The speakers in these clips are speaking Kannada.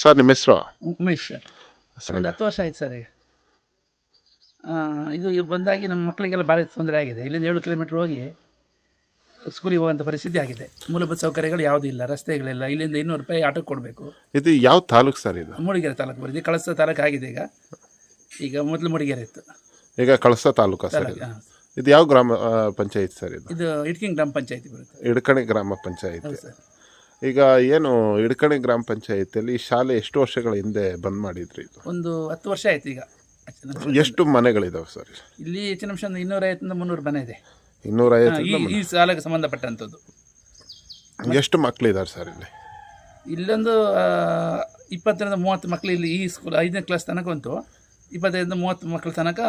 ಸರ್ ನಿಮ್ಮ ಹೆಸರು ಉಮೇಶ್ ಒಂದು ಹತ್ತು ವರ್ಷ ಆಯ್ತು ಸರ್ ಈಗ. ಆ, ಇದು ಇದು ಬಂದಾಗಿ ನಮ್ಮ ಮಕ್ಕಳಿಗೆಲ್ಲ ಭಾರಿ ತೊಂದರೆ ಆಗಿದೆ. ಇಲ್ಲಿಂದ ಏಳು ಕಿಲೋಮೀಟ್ರ್ ಹೋಗಿ ಸ್ಕೂಲಿಗೆ ಹೋಗುವಂಥ ಪರಿಸ್ಥಿತಿ ಆಗಿದೆ. ಮೂಲಭೂತ ಸೌಕರ್ಯಗಳು ಯಾವುದೂ ಇಲ್ಲ ರಸ್ತೆಗಳಿಲ್ಲ. ಇಲ್ಲಿಂದ ಇನ್ನೂರು ರೂಪಾಯಿ ಆಟೋಕ್ಕೆ ಕೊಡಬೇಕು. ಇದು ಯಾವ ತಾಲೂಕು ಸರ್ ಇದು? ಮೂಡಿಗೆರೆ ತಾಲೂಕು ಬರೀ ಕಳಸ ತಾಲೂಕು ಆಗಿದೆ ಈಗ. ಈಗ ಮೊದಲು ಮೂಡಿಗೆರೆ ಇತ್ತು. ಈಗ ಕಳಸ ತಾಲೂಕು ಸರ್ ಇದು? ಹಾಂ. ಇದು ಯಾವ ಗ್ರಾಮ ಪಂಚಾಯತ್ ಸರ್ ಇದು? ಇದು ಇಟ್ಕಿಂಗ್ ಗ್ರಾಮ ಪಂಚಾಯತಿ ಬರುತ್ತೆ. ಇಡ್ಕಣಿ ಗ್ರಾಮ ಪಂಚಾಯತ್. ಸರ್ ಈಗ ಏನು ಇಡ್ಕಣಿ ಗ್ರಾಮ ಪಂಚಾಯತಿಯಲ್ಲಿ ಈ ಶಾಲೆ ಎಷ್ಟು ವರ್ಷಗಳ ಹಿಂದೆ ಬಂದ್ ಮಾಡಿದ್ರಿ ಇದು? ಒಂದು ಹತ್ತು ವರ್ಷ ಆಯ್ತು ಈಗ. ಎಷ್ಟು ಮನೆಗಳಿದಾವೆ ಸರ್ ಇಲ್ಲಿ? ಹೆಚ್ಚಿನ ಅಂಶ ಒಂದು ಇನ್ನೂರೈವತ್ತರಿಂದ ಮುನ್ನೂರು ಮನೆ ಇದೆ. ಇನ್ನೂರ ಹಾ, ಈ ಈ ಸಾಲಕ್ಕೆ ಸಂಬಂಧಪಟ್ಟಂಥದ್ದು. ಎಷ್ಟು ಮಕ್ಕಳಿದ್ದಾರೆ ಸರ್ ಇಲ್ಲಿ? ಇಲ್ಲೊಂದು ಆ, ಇಪ್ಪತ್ತರಿಂದ ಮೂವತ್ತು ಮಕ್ಕಳು ಇಲ್ಲಿ ಈ ಸ್ಕೂಲ್ ಐದನೇ ಕ್ಲಾಸ್ ತನಕ ಉಂಟು. ಇಪ್ಪತ್ತೈದರಿಂದ ಮೂವತ್ತು ಮಕ್ಕಳ ತನಕ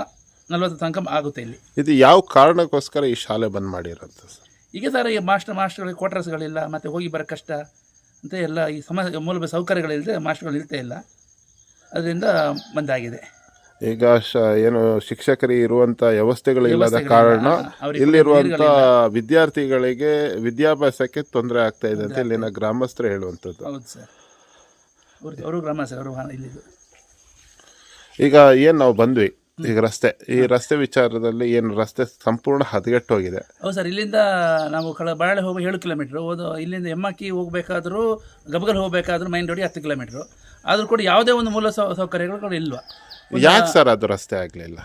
ನಲವತ್ತು ತನಕ ಆಗುತ್ತೆ ಇಲ್ಲಿ. ಇದು ಯಾವ ಕಾರಣಕ್ಕೋಸ್ಕರ ಈ ಶಾಲೆ ಬಂದ್ ಮಾಡಿರೋದು ಸರ್? ಈಗ ಸರ್ ಈ ಮಾಸ್ಟರ್ ಮಾಸ್ಟರ್ಗಳಿಗೆ ಕ್ವಾರ್ಟರ್ಸ್ಗಳಿಲ್ಲ ಮತ್ತು ಹೋಗಿ ಬರೋ ಕಷ್ಟ ಅಂತ ಎಲ್ಲ ಈ ಸಮ ಮೂಲಭೂತ ಸೌಕರ್ಯಗಳಿಲ್ಲದೆ ಮಾಸ್ಟರ್ಗಳು ಇರ್ತಾ ಇಲ್ಲ. ಅದರಿಂದ ಬಂದಾಗಿದೆ. ಈಗ ಶ ಏನು ಶಿಕ್ಷಕರಿಗೆ ಇರುವಂಥ ವ್ಯವಸ್ಥೆಗಳು ಇಲ್ಲದ ಕಾರಣ ಇಲ್ಲಿರುವಂಥ ವಿದ್ಯಾರ್ಥಿಗಳಿಗೆ ವಿದ್ಯಾಭ್ಯಾಸಕ್ಕೆ ತೊಂದರೆ ಆಗ್ತಾ ಇದೆ ಅಂತ ಇಲ್ಲಿನ ಗ್ರಾಮಸ್ಥರು ಹೇಳುವಂಥದ್ದು. ಹೌದು ಸರ್. ಅವರು ಅವರು ಇಲ್ಲಿ ಅವರು ಇಲ್ಲಿದ್ದು. ಈಗ ಏನು ನಾವು ಬಂದ್ವಿ? ಈಗ ರಸ್ತೆ ಈ ರಸ್ತೆ ವಿಚಾರದಲ್ಲಿ ಏನು ರಸ್ತೆ ಸಂಪೂರ್ಣ ಹದಗೆಟ್ಟೋಗಿದೆ? ಹೌದು ಸರ್ ಇಲ್ಲಿಂದ ನಾವು ಕಳ ಬಾಳೆ ಹೋಗಿ ಏಳು ಕಿಲೋಮೀಟ್ರ್. ಓದು ಇಲ್ಲಿಂದ ಎಮ್ಮಕ್ಕಿ ಹೋಗಬೇಕಾದ್ರೂ ಗಬಗಲ್ ಹೋಗಬೇಕಾದ್ರೂ ಮೈನ್ ರೋಡಿ ಹತ್ತು ಕಿಲೋಮೀಟ್ರು. ಆದರೂ ಕೂಡ ಯಾವುದೇ ಒಂದು ಮೂಲ ಸೌ ಸೌಕರ್ಯಗಳು ಕೂಡ ಇಲ್ವಾ? ಯಾಕೆ ಸರ್ ಅದು ರಸ್ತೆ ಆಗಲಿಲ್ಲ?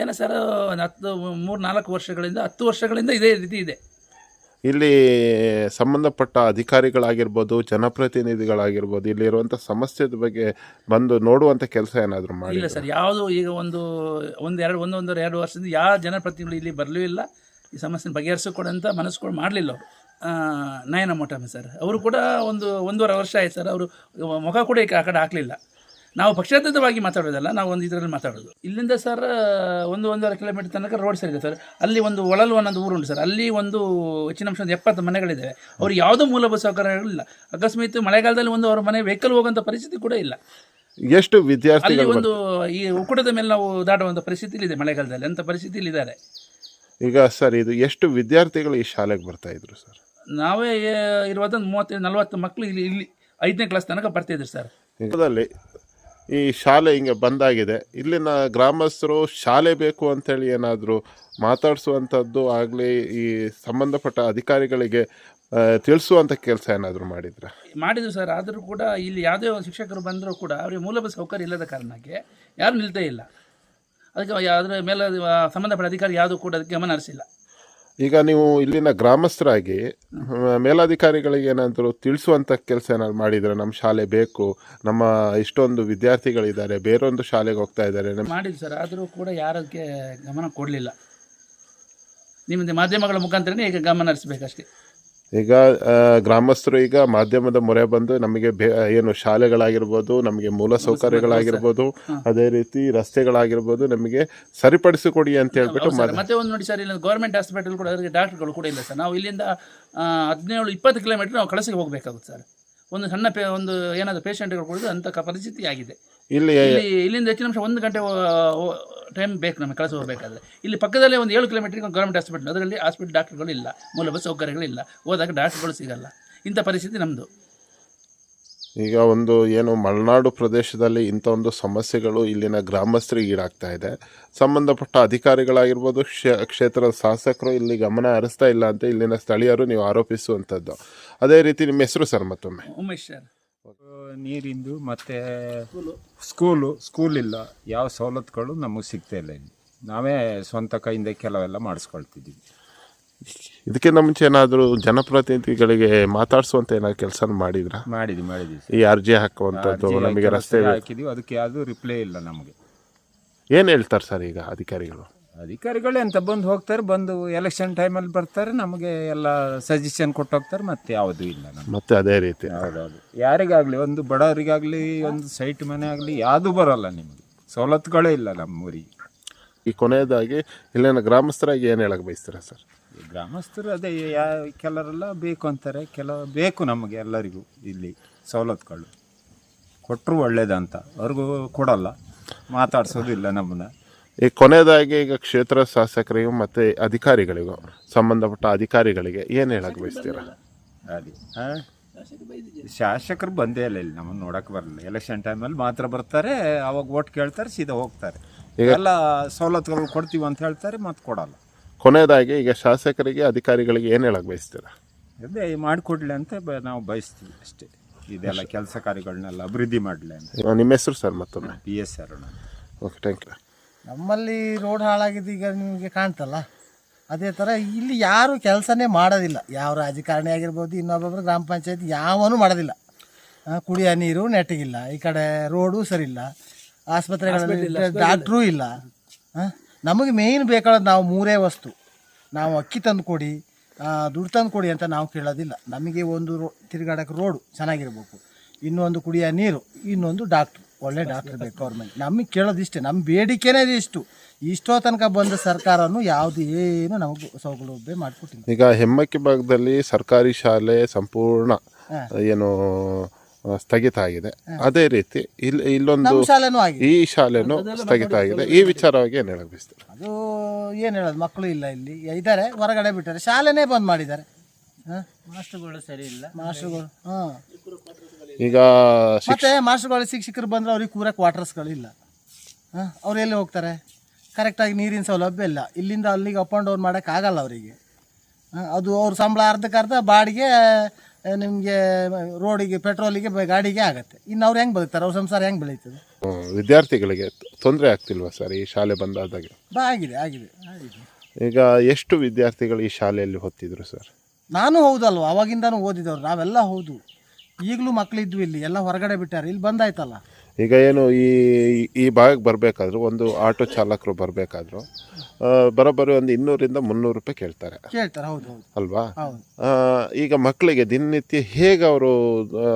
ಏನು ಸರ್ ಒಂದು ಹತ್ತು ಮೂರು ನಾಲ್ಕು ವರ್ಷಗಳಿಂದ ಹತ್ತು ವರ್ಷಗಳಿಂದ ಇದೇ ರೀತಿ ಇದೆ. ಇಲ್ಲಿ ಸಂಬಂಧಪಟ್ಟ ಅಧಿಕಾರಿಗಳಾಗಿರ್ಬೋದು, ಜನಪ್ರತಿನಿಧಿಗಳಾಗಿರ್ಬೋದು, ಇಲ್ಲಿ ಇರುವಂಥ ಸಮಸ್ಯೆದ ಬಗ್ಗೆ ಬಂದು ನೋಡುವಂಥ ಕೆಲಸ ಏನಾದರೂ ಮಾಡಿ ಇಲ್ಲ ಸರ್, ಯಾವುದು ಈಗ ಒಂದು ಒಂದು ಎರಡು ಒಂದೊಂದು ಎರಡು ವರ್ಷದಿಂದ ಯಾವ ಜನಪ್ರತಿನಿಧಿಗಳು ಇಲ್ಲಿ ಬರಲೂ ಇಲ್ಲ. ಈ ಸಮಸ್ಯೆ ಬಗೆಹರಿಸಿಕೊಡಂತ ಮನಸ್ಸುಗಳು ಮಾಡಲಿಲ್ಲ ಅವರು. ನಯನ ಮೊಟಮೆ ಸರ್. ಅವರು ಕೂಡ ಒಂದು, ಒಂದೂವರೆ ವರ್ಷ ಆಯ್ತು ಸರ್. ಅವರು, ಮುಖ ಕೂಡ ಈ ಆ ಕಡೆ ಹಾಕಲಿಲ್ಲ. ನಾವು ಪಕ್ಷಾತೀತವಾಗಿ ಮಾತಾಡೋದಲ್ಲ ನಾವು ಒಂದು ಇದರಲ್ಲಿ ಮಾತಾಡೋದು. ಇಲ್ಲಿಂದ ಸರ್ ಒಂದು ಒಂದೂವರೆ ಕಿಲೋಮೀಟರ್ ತನಕ ರೋಡ್ ಸರ್ ಇದೆ ಸರ್. ಅಲ್ಲಿ ಒಂದು ಒಳಲು ಅನ್ನೋದು ಊರು ಉಂಟು ಸರ್. ಅಲ್ಲಿ ಒಂದು ಹೆಚ್ಚಿನ ಅಂಶ ಒಂದು ಎಪ್ಪತ್ತು ಮನೆಗಳಿದೆ. ಅವ್ರು ಯಾವುದೂ ಮೂಲಭೂತ ಸೌಕರ್ಯಗಳಿಲ್ಲ ಅಕಸ್ಮಾತ್ ಮಳೆಗಾಲದಲ್ಲಿ ಒಂದು ಅವ್ರ ಮನೆ ವೆಹಿಕಲ್ ಹೋಗುವಂಥ ಪರಿಸ್ಥಿತಿ ಕೂಡ ಇಲ್ಲ. ಎಷ್ಟು ಅಲ್ಲಿ ವಿದ್ಯಾರ್ಥಿಗಳು ಒಂದು ಈ ಉಕ್ಕುಟದ ಮೇಲೆ ನಾವು ದಾಟುವಂಥ ಪರಿಸ್ಥಿತಿ ಇದೆ ಮಳೆಗಾಲದಲ್ಲಿ. ಅಂಥ ಪರಿಸ್ಥಿತಿಲಿ ಇದ್ದಾರೆ ಈಗ ಸರ್ ಇದು ಎಷ್ಟು ವಿದ್ಯಾರ್ಥಿಗಳು ಈ ಶಾಲೆಗೆ ಬರ್ತಾ ಇದ್ರು ಸರ್? ನಾವೇ ಇರುವಂಥ ಮೂವತ್ತೈದು ನಲವತ್ತು ಮಕ್ಕಳು ಇಲ್ಲಿ ಇಲ್ಲಿ ಐದನೇ ಕ್ಲಾಸ್ ತನಕ ಬರ್ತಿದ್ರು ಸರ್. ಈಗದಲ್ಲಿ ಈ ಶಾಲೆ ಹಿಂಗೆ ಬಂದಾಗಿದೆ ಇಲ್ಲಿನ ಗ್ರಾಮಸ್ಥರು ಶಾಲೆ ಬೇಕು ಅಂತೇಳಿ ಏನಾದರೂ ಮಾತಾಡಿಸುವಂಥದ್ದು ಆಗಲಿ, ಈ ಸಂಬಂಧಪಟ್ಟ ಅಧಿಕಾರಿಗಳಿಗೆ ತಿಳಿಸುವಂಥ ಕೆಲಸ ಏನಾದರೂ ಮಾಡಿದ್ರೆ? ಮಾಡಿದ್ರು ಸರ್. ಆದರೂ ಕೂಡ ಇಲ್ಲಿ ಯಾವುದೇ ಶಿಕ್ಷಕರು ಬಂದರೂ ಕೂಡ ಅವರಿಗೆ ಮೂಲಭೂತ ಸೌಕರ್ಯ ಇಲ್ಲದ ಕಾರಣಕ್ಕೆ ಯಾರು ನಿಲ್ತೇ ಇಲ್ಲ. ಅದಕ್ಕೆ ಅದರ ಮೇಲೆ ಸಂಬಂಧಪಟ್ಟ ಅಧಿಕಾರಿ ಯಾವುದೂ ಕೂಡ ಅದಕ್ಕೆ ಗಮನ ಹರಿಸಿಲ್ಲ. ಈಗ ನೀವು ಇಲ್ಲಿನ ಗ್ರಾಮಸ್ಥರಾಗಿ ಮೇಲಾಧಿಕಾರಿಗಳಿಗೆ ಏನಾದರೂ ತಿಳಿಸುವಂಥ ಕೆಲಸ ಏನಾದ್ರು ಮಾಡಿದರೆ ನಮ್ಮ ಶಾಲೆ ಬೇಕು, ನಮ್ಮ ಇಷ್ಟೊಂದು ವಿದ್ಯಾರ್ಥಿಗಳಿದ್ದಾರೆ, ಬೇರೊಂದು ಶಾಲೆಗೆ ಹೋಗ್ತಾ ಇದ್ದಾರೆ ಮಾಡಿದ್ದು ಸರ್. ಆದರೂ ಕೂಡ ಯಾರಕ್ಕೆ ಗಮನ ಕೊಡಲಿಲ್ಲ. ನಿಮ್ಮದು ಮಾಧ್ಯಮಗಳ ಮುಖಾಂತರನೇ ಈಗ ಗಮನ ಹರಿಸ್ಬೇಕಷ್ಟೇ. ಈಗ ಗ್ರಾಮಸ್ಥರು ಈಗ ಮಾಧ್ಯಮದ ಮೊರೆ ಬಂದು ನಮಗೆ ಏನು ಶಾಲೆಗಳಾಗಿರ್ಬೋದು ನಮಗೆ ಮೂಲ ಸೌಕರ್ಯಗಳಾಗಿರ್ಬೋದು ಅದೇ ರೀತಿ ರಸ್ತೆಗಳಾಗಿರ್ಬೋದು ನಮಗೆ ಸರಿಪಡಿಸಿಕೊಡಿ ಅಂತ ಹೇಳ್ಬಿಟ್ಟು. ಮತ್ತೆ ಒಂದು ನೋಡಿ ಸರ್ ಇಲ್ಲಿ ಗೌರ್ಮೆಂಟ್ ಹಾಸ್ಪಿಟಲ್ ಕೂಡ ಡಾಕ್ಟರ್ಗಳು ಕೂಡ ಇಲ್ಲ ಸರ್. ನಾವು ಇಲ್ಲಿಂದ ಹದಿನೇಳು ಇಪ್ಪತ್ತು ಕಿಲೋಮೀಟರ್ ನಾವು ಕಳಸಿಗೆ ಹೋಗಬೇಕಾಗುತ್ತೆ ಸರ್. ಒಂದು ಸಣ್ಣ ಪೇ ಒಂದು ಏನಾದರೂ ಪೇಷಂಟ್ಗಳು ಕೂಡ ಅಂತ ಪರಿಸ್ಥಿತಿ ಆಗಿದೆ. ಇಲ್ಲಿ ಇಲ್ಲಿ ಇಲ್ಲಿಂದ ಹೆಚ್ಚಿನ ಅಂಶ ಒಂದು ಗಂಟೆ ಟೈಮ್ ಬೇಕು ನಮಗೆ ಕಳಸ ಹೋಗಬೇಕಾದ್ರೆ. ಇಲ್ಲಿ ಪಕ್ಕದಲ್ಲೇ ಒಂದು ಏಳು ಕಿಲೋಮೀಟರ್ಗೆ ಒಂದು ಗೌರ್ಮೆಂಟ್ ಹಾಸ್ಪಿಟಲ್ ಅದರಲ್ಲಿ ಹಾಸ್ಪಿಟಲ್ ಡಾಕ್ಟರ್ಗಳು ಇಲ್ಲ ಮೂಲಭೂತ ಸೌಕರ್ಯಗಳಿಲ್ಲ ಹೋದಾಗ ಡಾಕ್ಟರ್ಗಳು ಸಿಗಲ್ಲ. ಇಂಥ ಪರಿಸ್ಥಿತಿ ನಮ್ಮದು ಈಗ ಒಂದು ಏನು ಮಲೆನಾಡು ಪ್ರದೇಶದಲ್ಲಿ ಇಂಥ ಒಂದು ಸಮಸ್ಯೆಗಳು ಇಲ್ಲಿನ ಗ್ರಾಮಸ್ಥರಿಗೆ ಈಡಾಗ್ತಾ ಇದೆ. ಸಂಬಂಧಪಟ್ಟ ಅಧಿಕಾರಿಗಳಾಗಿರ್ಬೋದು ಕ್ಷೇ ಕ್ಷೇತ್ರದ ಶಾಸಕರು ಇಲ್ಲಿ ಗಮನ ಹರಿಸ್ತಾ ಇಲ್ಲ ಅಂತ ಇಲ್ಲಿನ ಸ್ಥಳೀಯರು ನೀವು ಆರೋಪಿಸುವಂಥದ್ದು. ಅದೇ ರೀತಿ ನಿಮ್ಮ ಹೆಸರು ಸರ್ ಮತ್ತೊಮ್ಮೆ? ಉಮೇಶ್ ಸರ್. ನೀರಿಂದು ಮತ್ತೆ ಸ್ಕೂಲು ಸ್ಕೂಲ್ ಇಲ್ಲ. ಯಾವ ಸವಲತ್ತುಗಳು ನಮಗೆ ಸಿಗ್ತಾ ಇಲ್ಲ ಇಲ್ಲಿ. ನಾವೇ ಸ್ವಂತ ಕೈಯಿಂದ ಕೆಲವೆಲ್ಲ ಮಾಡಿಸ್ಕೊಳ್ತಿದ್ದೀವಿ. ಇದಕ್ಕಿಂತ ಮುಂಚೆ ಏನಾದರೂ ಜನಪ್ರತಿನಿಧಿಗಳಿಗೆ ಮಾತಾಡಿಸುವಂತ ಏನಾದ್ರು ಕೆಲಸ ಮಾಡಿದ್ರ? ಮಾಡಿದ್ವಿ ಮಾಡಿದ್ವಿ ಈ ಅರ್ಜಿ ಹಾಕುವಂಥದ್ದು ಅರ್ಜಿ ನಮಗೆ ಹಾಕಿ ರಸ್ತೆ ರಸ್ತೆ ಹಾಕಿದೀವಿ ಅದಕ್ಕೆ ಯಾವುದು ರಿಪ್ಲೈ ಇಲ್ಲ ನಮಗೆ. ಏನು ಹೇಳ್ತಾರೆ ಸರ್ ಈಗ ಅಧಿಕಾರಿಗಳು? ಅಧಿಕಾರಿಗಳು ಎಂತ ಬಂದು ಹೋಗ್ತಾರೆ ಬಂದು ಎಲೆಕ್ಷನ್ ಟೈಮಲ್ಲಿ ಬರ್ತಾರೆ ನಮಗೆ ಎಲ್ಲ ಸಜೆಷನ್ ಕೊಟ್ಟು ಹೋಗ್ತಾರೆ ಮತ್ತೆ ಯಾವುದೂ ಇಲ್ಲ ನಮ್ಗೆ. ಮತ್ತೆ ಅದೇ ರೀತಿ. ಹೌದೌದು. ಯಾರಿಗಾಗಲಿ ಒಂದು ಬಡವರಿಗಾಗಲಿ ಒಂದು ಸೈಟ್ ಮನೆ ಆಗಲಿ ಯಾವುದೂ ಬರೋಲ್ಲ ನಿಮಗೆ. ಸವಲತ್ತುಗಳೇ ಇಲ್ಲ ನಮ್ಮೂರಿಗೆ. ಈ ಕೊನೆಯದಾಗಿ ಇಲ್ಲಿನ ಗ್ರಾಮಸ್ಥರಾಗಿ ಏನು ಹೇಳಕ್ಕೆ ಬಯಸ್ತೀರಾ ಸರ್? ಗ್ರಾಮಸ್ಥರು ಅದೇ ಯಾ ಕೆಲವರೆಲ್ಲ ಬೇಕು ಅಂತಾರೆ. ಕೆಲವು ಬೇಕು ನಮಗೆ ಎಲ್ಲರಿಗೂ ಇಲ್ಲಿ ಸವಲತ್ತುಗಳು. ಕೊಟ್ಟರು ಒಳ್ಳೇದಂತ. ಅವ್ರಿಗೂ ಕೊಡಲ್ಲ. ಮಾತಾಡ್ಸೋದಿಲ್ಲ ನಮ್ಮನ್ನ. ಈ ಕೊನೆಯದಾಗಿ ಈಗ ಕ್ಷೇತ್ರ ಶಾಸಕರಿಗೂ ಮತ್ತು ಅಧಿಕಾರಿಗಳಿಗೂ ಸಂಬಂಧಪಟ್ಟ ಅಧಿಕಾರಿಗಳಿಗೆ ಏನು ಹೇಳಕ್ಕೆ ಬಯಸ್ತೀರ? ಅದೇ ಹಾಂ ಶಾಸಕರು ಬಂದೇ ಇಲ್ಲ ಇಲ್ಲಿ. ನಮ್ಮನ್ನು ನೋಡಕ್ಕೆ ಬರಲ್ಲ. ಎಲೆಕ್ಷನ್ ಟೈಮಲ್ಲಿ ಮಾತ್ರ ಬರ್ತಾರೆ. ಅವಾಗ ಓಟ್ ಕೇಳ್ತಾರೆ ಸೀದಾ ಹೋಗ್ತಾರೆ. ಎಲ್ಲ ಸವಲತ್ತುಗಳು ಕೊಡ್ತೀವಿ ಅಂತ ಹೇಳ್ತಾರೆ ಮತ್ತೆ ಕೊಡಲ್ಲ. ಕೊನೆಯದಾಗಿ ಈಗ ಶಾಸಕರಿಗೆ ಅಧಿಕಾರಿಗಳಿಗೆ ಏನು ಹೇಳಕ್ಕೆ ಬಯಸ್ತೀರಾ? ಅದೇ ಮಾಡಿಕೊಡ್ಲಿ ಅಂತ ಬ- ನಾವು ಬಯಸ್ತೀವಿ ಅಷ್ಟೇ. ಇದೆಲ್ಲ ಕೆಲಸ ಕಾರ್ಯಗಳನ್ನೆಲ್ಲ ಅಭಿವೃದ್ಧಿ ಮಾಡಲಿ ಅಂತ. ನಿಮ್ಮ ಹೆಸರು ಸರ್ ಮತ್ತೊಮ್ಮೆ? P S Aruna okay thank you ನಮ್ಮಲ್ಲಿ ರೋಡ್ ಹಾಳಾಗಿದ್ದು ಈಗ ನಿಮಗೆ ಕಾಣ್ತಲ್ಲ? ಅದೇ ಥರ ಇಲ್ಲಿ ಯಾರು ಕೆಲಸನೇ ಮಾಡೋದಿಲ್ಲ. ಯಾವ ರಾಜಕಾರಣಿ ಆಗಿರ್ಬೋದು ಇನ್ನೊಬ್ಬೊಬ್ಬರು ಗ್ರಾಮ ಪಂಚಾಯತ್ ಯಾವನು ಮಾಡೋದಿಲ್ಲ. ಆ, ಕುಡಿಯೋ ನೀರು ನೆಟ್ಟಿಗಿಲ್ಲ. ಈ ಕಡೆ ರೋಡು ಸರಿಯಿಲ್ಲ. ಆಸ್ಪತ್ರೆಗಳಲ್ಲಿ ಡಾಕ್ಟ್ರೂ ಇಲ್ಲ. ಆ, ನಮಗೆ ಮೇಯ್ನ್ ಬೇಕಾದ ನಾವು ಮೂರೇ ವಸ್ತು. ನಾವು ಅಕ್ಕಿ ತಂದು ಕೊಡಿ ದುಡ್ಡು ತಂದು ಕೊಡಿ ಅಂತ ನಾವು ಕೇಳೋದಿಲ್ಲ. ನಮಗೆ ಒಂದು ರೋ ತಿರುಗಾಡೋಕೆ ರೋಡು ಚೆನ್ನಾಗಿರ್ಬೇಕು. ಇನ್ನೊಂದು ಕುಡಿಯೋ ನೀರು ಇನ್ನೊಂದು ಡಾಕ್ಟ್ರು ಒಳ್ಳೆ ಡಾಕ್ಟ್ರ್ ಬೇಕು ಗೌರ್ಮೆಂಟ್ ನಮಗೆ ಕೇಳೋದಿಷ್ಟೇ. ನಮ್ಮ ಬೇಡಿಕೆನೇ ಇಷ್ಟು. ಇಷ್ಟೋ ತನಕ ಬಂದ ಸರ್ಕಾರನು ಯಾವುದು ಏನು ನಮಗೆ ಸೌಲಭ್ಯ ಮಾಡಿಕೊಟ್ಟಿಲ್ಲ. ಈಗ ಹೆಮ್ಮಕ್ಕಿ ಭಾಗದಲ್ಲಿ ಸರ್ಕಾರಿ ಶಾಲೆ ಸಂಪೂರ್ಣ ಏನು ಸ್ಥಗಿತ ಆಗಿದೆ ಅದೇ ರೀತಿ ಇಲ್ಲಿ ಇಲ್ಲೊಂದು ನಮ್ಮ ಶಾಲೆನೂ ಆಗಿದೆ. ಈ ಶಾಲೆನೂ ಸ್ಥಗಿತ ಆಗಿದೆ ಈ ವಿಚಾರವಾಗಿ ಏನು ಹೇಳಕ್ ಬಯಸ್ತಾರೆ? ಅದು ಏನು ಹೇಳೋದು? ಮಕ್ಕಳು ಇಲ್ಲ ಇಲ್ಲಿ. ಇದ್ದಾರೆ ಹೊರಗಡೆ ಬಿಟ್ಟಾರೆ. ಶಾಲೆನೇ ಬಂದ್ ಮಾಡಿದ್ದಾರೆ. ಮಾಸ್ಟರ್ಗಳು ಸರಿ ಇಲ್ಲ. ಮಾಸ್ಟರ್ಗಳು ಹಾಂ. ಈಗ ಮತ್ತೆ ಮಾಸ್ಟರ್ಗಳು ಶಿಕ್ಷಕರು ಬಂದ್ರೆ ಅವ್ರಿಗೆ ಕೂರ ಕ್ವಾರ್ಟರ್ಸ್ಗಳಿಲ್ಲ ಹಾಂ? ಅವ್ರು ಎಲ್ಲಿ ಹೋಗ್ತಾರೆ? ಕರೆಕ್ಟಾಗಿ ನೀರಿನ ಸೌಲಭ್ಯ ಇಲ್ಲ. ಇಲ್ಲಿಂದ ಅಲ್ಲಿಗೆ ಅಪ್ ಆ್ಯಂಡ್ ಡೌನ್ ಮಾಡೋಕ್ಕಾಗಲ್ಲ ಅವರಿಗೆ. ಅದು ಅವ್ರ ಸಂಬಳ ಅರ್ಧಕ್ಕೆ ಅರ್ಧ ಬಾಡಿಗೆ ನಿಮಗೆ ರೋಡಿಗೆ ಪೆಟ್ರೋಲಿಗೆ ಬ- ಗಾಡಿಗೆ ಆಗುತ್ತೆ. ಇನ್ನು ಅವ್ರು ಹೆಂಗೆ ಬದುಕ್ತಾರೆ? ಅವ್ರ ಸಂಸಾರ ಹೆಂಗೆ ಬೆಳೀತದೆ? ಹ್ಮ್, ವಿದ್ಯಾರ್ಥಿಗಳಿಗೆ ತೊಂದರೆ ಆಗ್ತಿಲ್ವಾ ಸರ್ ಈ ಶಾಲೆ ಬಂದಾದಾಗ? ಬಾ ಆಗಿದೆ ಆಗಿದೆ ಆಗಿದೆ. ಈಗ ಎಷ್ಟು ವಿದ್ಯಾರ್ಥಿಗಳು ಈ ಶಾಲೆಯಲ್ಲಿ ಹೊತ್ತಿದ್ರು ಸರ್? ನಾನು ಹೌದಲ್ವ? ಅವಾಗಿಂದನೂ ಓದಿದವ್ರು. ನಾವೆಲ್ಲ ಹೌದು. ಈಗಲೂ ಮಕ್ಕಳಿದ್ವಿ ಇಲ್ಲಿ. ಎಲ್ಲ ಹೊರಗಡೆ ಬಿಟ್ಟಾರೆ. ಇಲ್ಲಿ ಬಂದಾಯ್ತಲ್ಲ. ಈಗ ಏನು ಈ ಈ ಭಾಗಕ್ಕೆ ಬರಬೇಕಾದ್ರು ಒಂದು ಆಟೋ ಚಾಲಕರು ಬರಬೇಕಾದ್ರು ಬರೋಬ್ಬರಿ ಒಂದು ಇನ್ನೂರಿಂದ ಮುನ್ನೂರು ರೂಪಾಯಿ ಕೇಳ್ತಾರೆ. ಕೇಳ್ತಾರೆ ಹೌದು ಹೌದು. ಅಲ್ವಾ? ಆ, ಈಗ ಮಕ್ಕಳಿಗೆ ದಿನನಿತ್ಯ ಹೇಗೆ ಅವರು